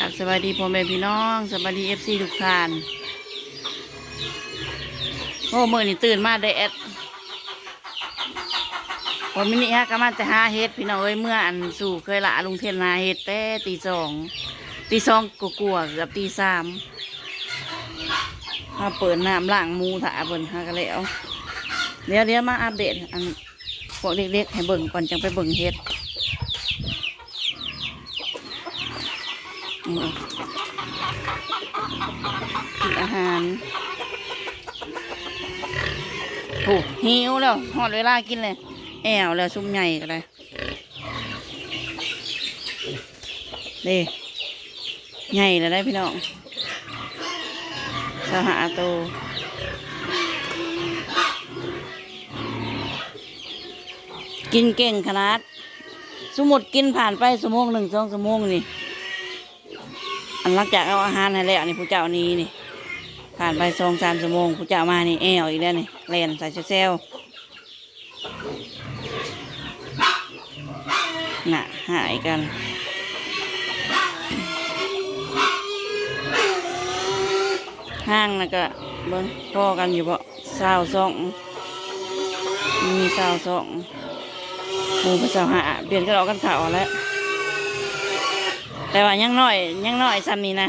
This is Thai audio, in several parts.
กับสวัสดีพ่อแม่พี่น้องสวัสดีเอฟซีทุกท่านโอ้เมื่อนี่ตื่นมาได้แอดผมมินิฮะก็มาแต่หาเฮ็ดพี่น้องเอ้ยเมื่ออันสู่เคยละลุงเทยนนาเฮ็ดแต่ตีสองตีสองกลัวๆเกือบตีสามมาเปิดน้ำล้างมูถาเบิ่นฮะก็แล้วเดี๋ยวเดี๋ยวมาอัปเดตอันพวกเล็กๆให้เบิ่งก่อนจังไปเบิ่งเฮ็ด อืม กินอาหารโอ้หิวแล้วหอดเวลากินเลย แอวแล้วซุ่มใหญ่กันเลยนี่ใหญ่แล้วได้พี่น้องสหาโตกินเก่งขนาด สมมุดกินผ่านไปสมงหนึ่งสองสมงนี่ อันหลังจากเอาอาหารให้แล้วนี่ผู้เจ้านี้นี่ผ่านไปสองสามชั่วโมงผู้เจ้ามานี่แอวอีกแล้วนี่แลนใส่เซลน่ะหายกันห้างนะก็เบิ้งพ่อกันอยู่เพาะสาวสองมีสาวสองมูภาษาหาเปลี่ยนกันออกกันข่าวแล้ว แต่ว่ายังน้อยยังน้อยซ้ำนี้นะ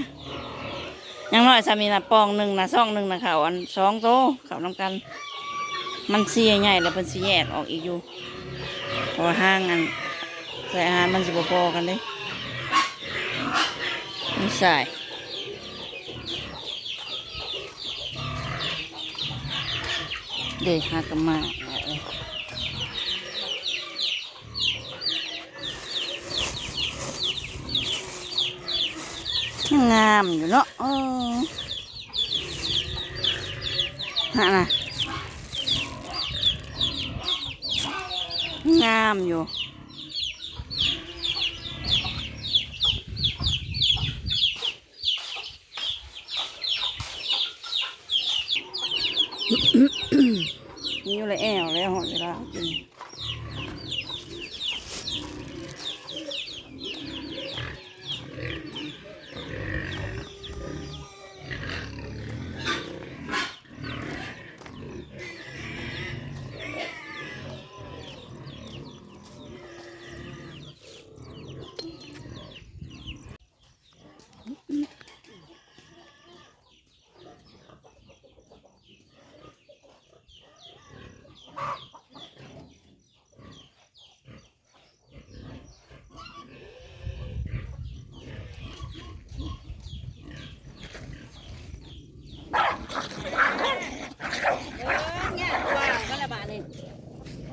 ยังน้อยซ้ำนี้นะปองหนึ่งนะซองหนึ่งนะเขาอันสองโตเขานำกัน มันเสียใหญ่แล้วมันสีแยกออกอีกอยู่เพราะว่าห้างอันใส่อาหารมันสิบพอกันเลยไม่ใส่เด็กหากนมาเออ ยังงามอยู่เนาะเออฮะนะงามอยู่นี่อยู่เลยแอวแล้วหอดเวลากิน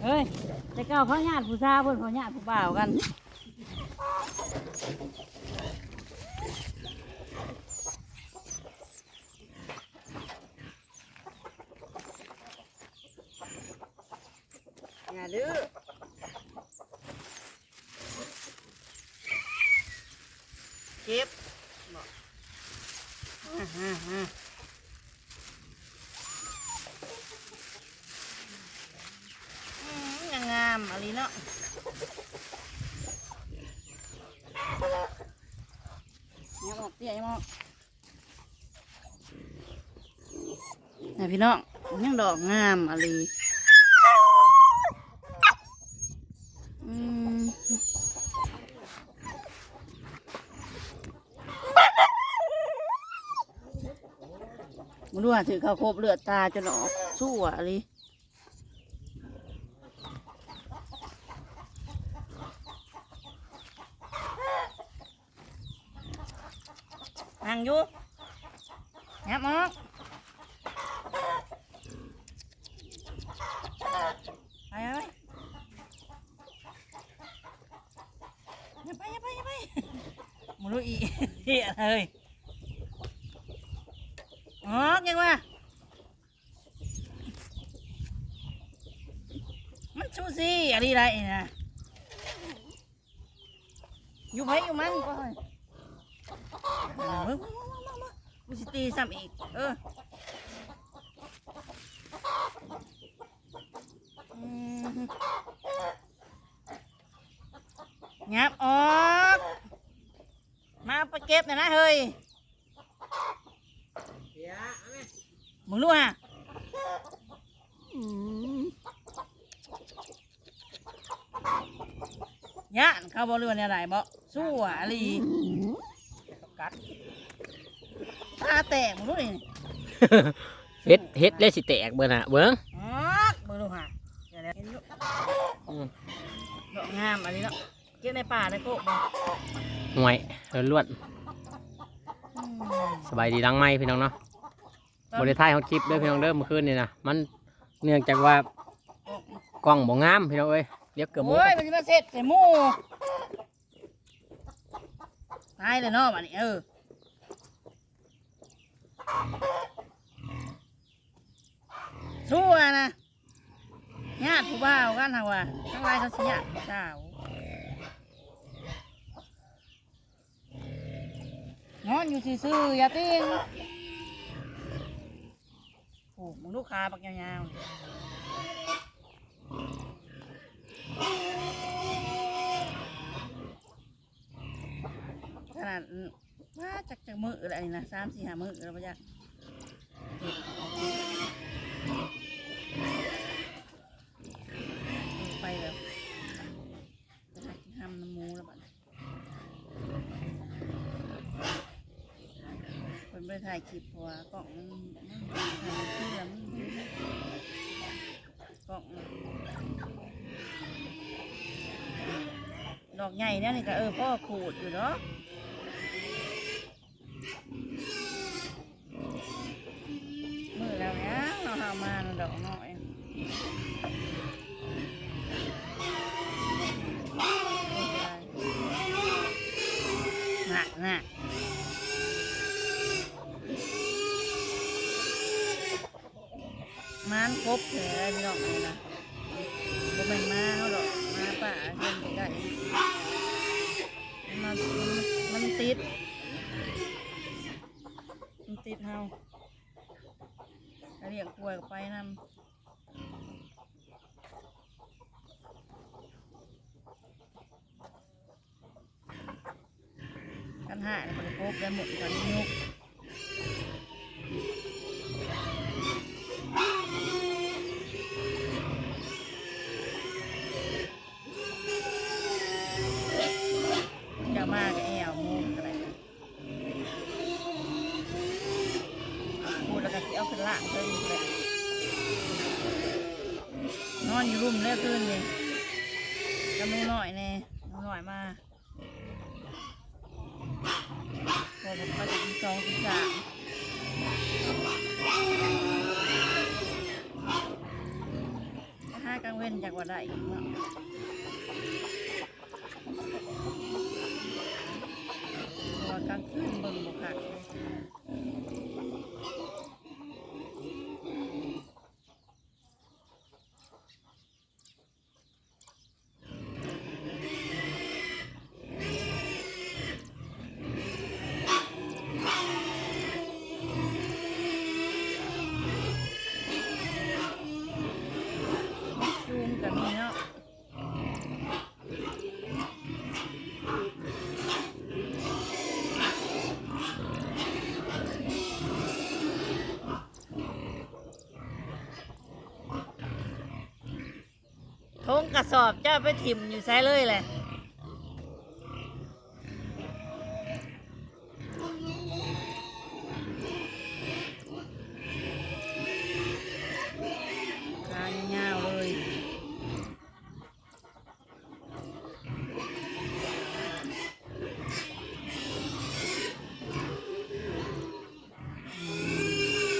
เฮ้ย แต่เก่าเขาญาติผู้ชายเพิ่นเขาญาติผู้บ่าวกันอย่าดื้อเก็บบอกอ่าฮะฮะอืมยังงามอะไร เนาะยังออกเตี้ยยังออกนี่พี่น้องยังดอกงามอะไรอืมมันดูว่าถือข้าวโคบเลือดตาจนออกสู้อะอะไรนั่งอยู่งับมอกไปเอ้ย อย่าไปอย่าไปอย่าไปมึงรู้อี เฮียเลย อ๋อยังว่ามันชูสิอะไรไรนะอยู่ไปอยู่มันก็เล มึงรู้ฮะอืมย่านเขาบอกเรื่องอะไรบ่สู้อะอลีกัดตาแตกมึงรู้นี่เฮ็ดเฮ็ดได้สิแตกเบิ่นน่ะเบิ่งอ๋อมึงรู้ฮะเดี๋ยวๆเห็นอยู่อืมดอกงามอันนี้เนาะเก็บในป่าในโคกบ่ห่วยล้วนอืมๆสบายดีดังไหมพี่น้องเนาะ บ่ได้ถ่ายเฮาคลิปเด้อพี่น้องเด้อเมื่อคืนนี่นะมันเนื่องจากว่ากล้องบ่งามพี่น้องเอ้ยเรียกเกือบหมดโอ้ยมันจะมาเสร็จใส่หมูตายเลยเนาะบัดนี้เออสู้อะนะญาติผู้บ่าวกันทางว่าทั้งหลายเขาสิญาติผู้สาวนอนอยู่ซื่อๆอย่าติ้ง โอ้มึงลูกค้าปักยาวๆขนาดว่าจักจักมืออะไรนะสามสี่ห้ามือแล้วปะจ๊ะไปแล้วจะหากินห้ำน้ำมูแล้วบัดคนไปถ่ายคลิปเพราะว่ากล้องมันมันถ่ายมันขึ้นแล้วมันกล้องมันด อกใหญ่เนี่ยนี่ก็เออพ่อขูดอยู่เนาะ ได้หมดกันยกจะมากแอวมุมอะไรพูดแล้วก็สิเอาขึ้นล่างเพิ่มอีกเลยนอนอยู่รุ่มแล้วคืนนี่ก กเนาะเพราะว่ากลางคืนเบิ่งบุคัก กระสอบเจ้าไปถิ่มอยู่ใช้เลยแหละทานยาวๆเลย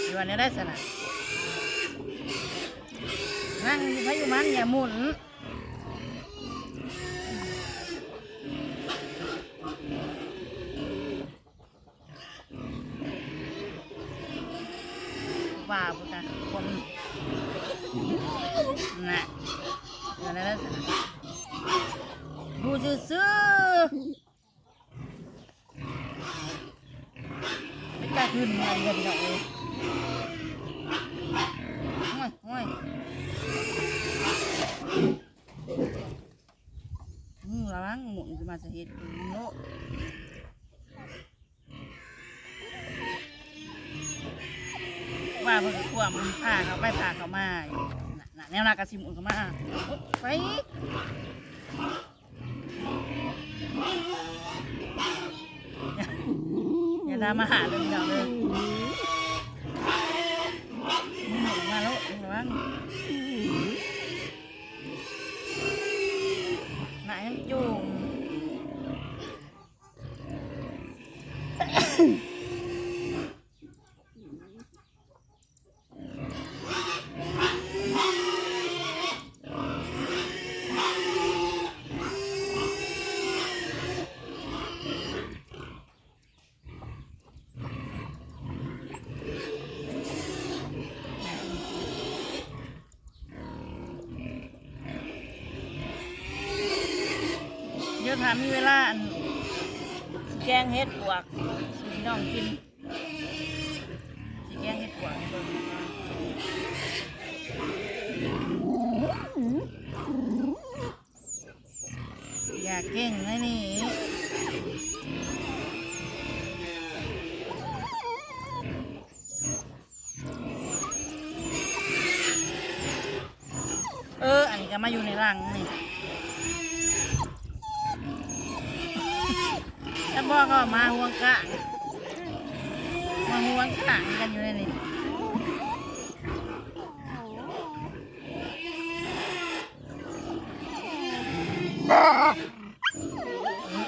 อยู่วันนี้ได้สนะนั่งพายุมันอย่าหมุน เป็นการขึ้นเงินกันหน่อยห้อยห้อยมึงระวังหมุนจะมาจะเห็นโลว่าเพิ่งขวมผ่าเขาไม่ผ่าเขามาน่ะแนวหนากระสิมุนเขามาไป อย่าอย่าดามาหาเลยพี่น้องเลยมึงหมุนมาแล้วมึงระวังหนอยั ถามีเวลาอันแกงเฮ็ดปวกสิพี่น้องกินสิแกงเฮ็ดปวกอยากเก่งนะนี่เออ อันนี้ก็มาอยู่ในรังนี่ พ่อก็มาห่วงกะมาห่วงกะกันอยู่ในนี้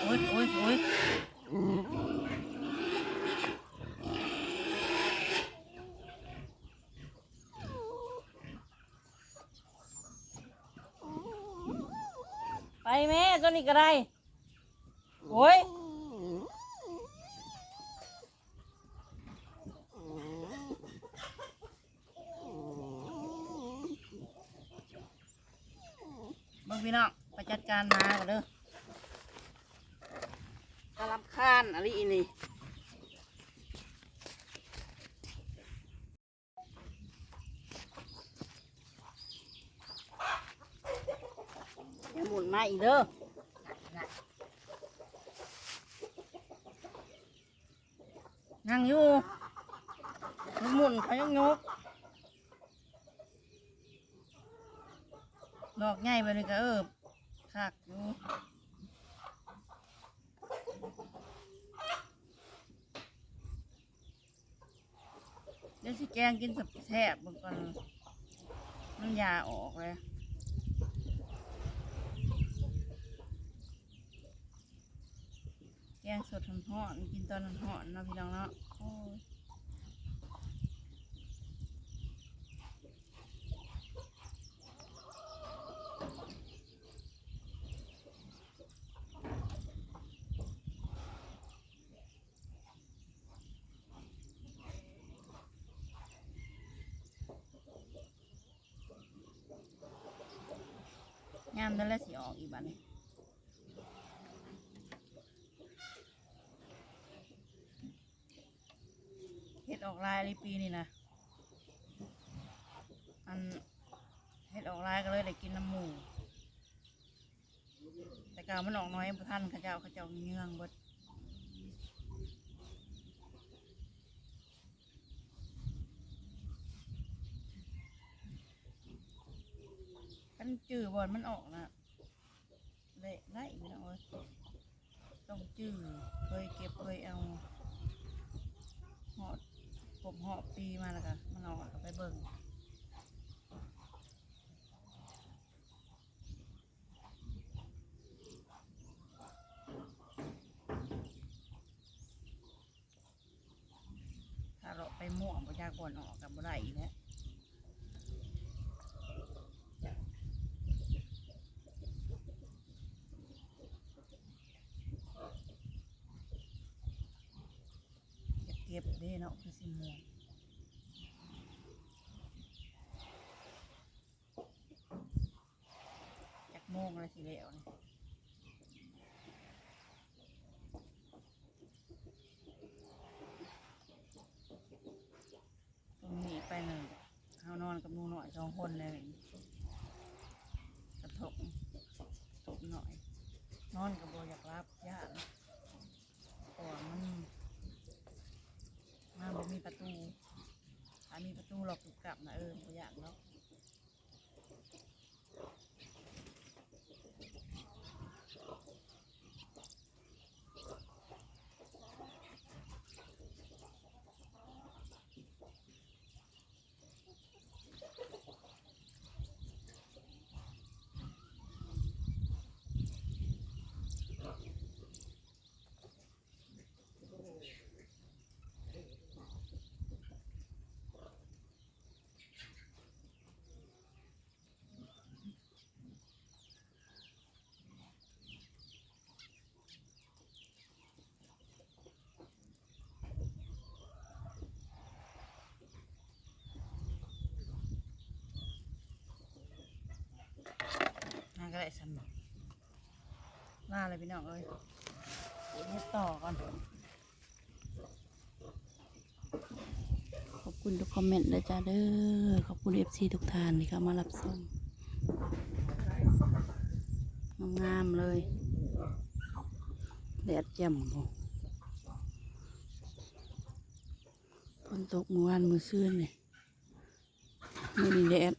โอ้ยโอ้ยโอ้ยไปแม่ตัวนี้ก็ได้โอ้ย เบิ่งพี่น้องไปจัด การมาก่อนเด้อกระลำคาญอะไรอีนี่อย่าหมุนมาอีกเด้อนั่งอยู่มันหมุนเขายังยกดอกใหญ่ไปเลยก็เออคักอยู่ เดี๋ยวสิแกงกินสับแทบมันก่อนมันยาออกเลยแกงสดหอมๆกินตอนหอมๆเนาะพี่น้องเนาะ นั่นแหละสิออกอีกบ้านี้เห็ดออกลายในปีนี่นะอันเห็ดออกลายก็เลยได้กินน้ำหมูแต่กามันออกน้อยพระท่านเข้าเจ้าเข้าเจ้าเงื่องเบิดันจื้อบอลมันออกนะเละได้อีกนะโอ้ยต้องจื้อเคยเก็บเคยเอาหอดผมหอบปีมาแล้วก็มันเอาไปเบิ่งถ้าเราไปม่วงประชากรออกกับบ่ได้อีกแล้วจะเก็ บเด้เนาะคือสิม่วงจากโมงอะไรสิแล้วนี่ตรงนี้ไปหนึ่งเฮานอนกับหนูหน่อยสองคนเลยกระทบทบหน่อย นอนกับโบอยากรับญาติเพราะว่ามันมัน มีประตูถ้ามีประตูหลอกถูกกลับนะเออตัวอย่างเนาะ ได้สำหรับล่าเลยพี่น้องเอ้ยเดี๋ยวต่อก่อน ขอบคุณทุกคอมเมนต์เลยจ้าเด้อ ขอบคุณเอฟซีทุกท่านที่เข้ามารับชมงามๆเลยแดดแจ่มบ่ฝนตกเมื่อวานมื้อซื่นนี่มื้อนี้แดด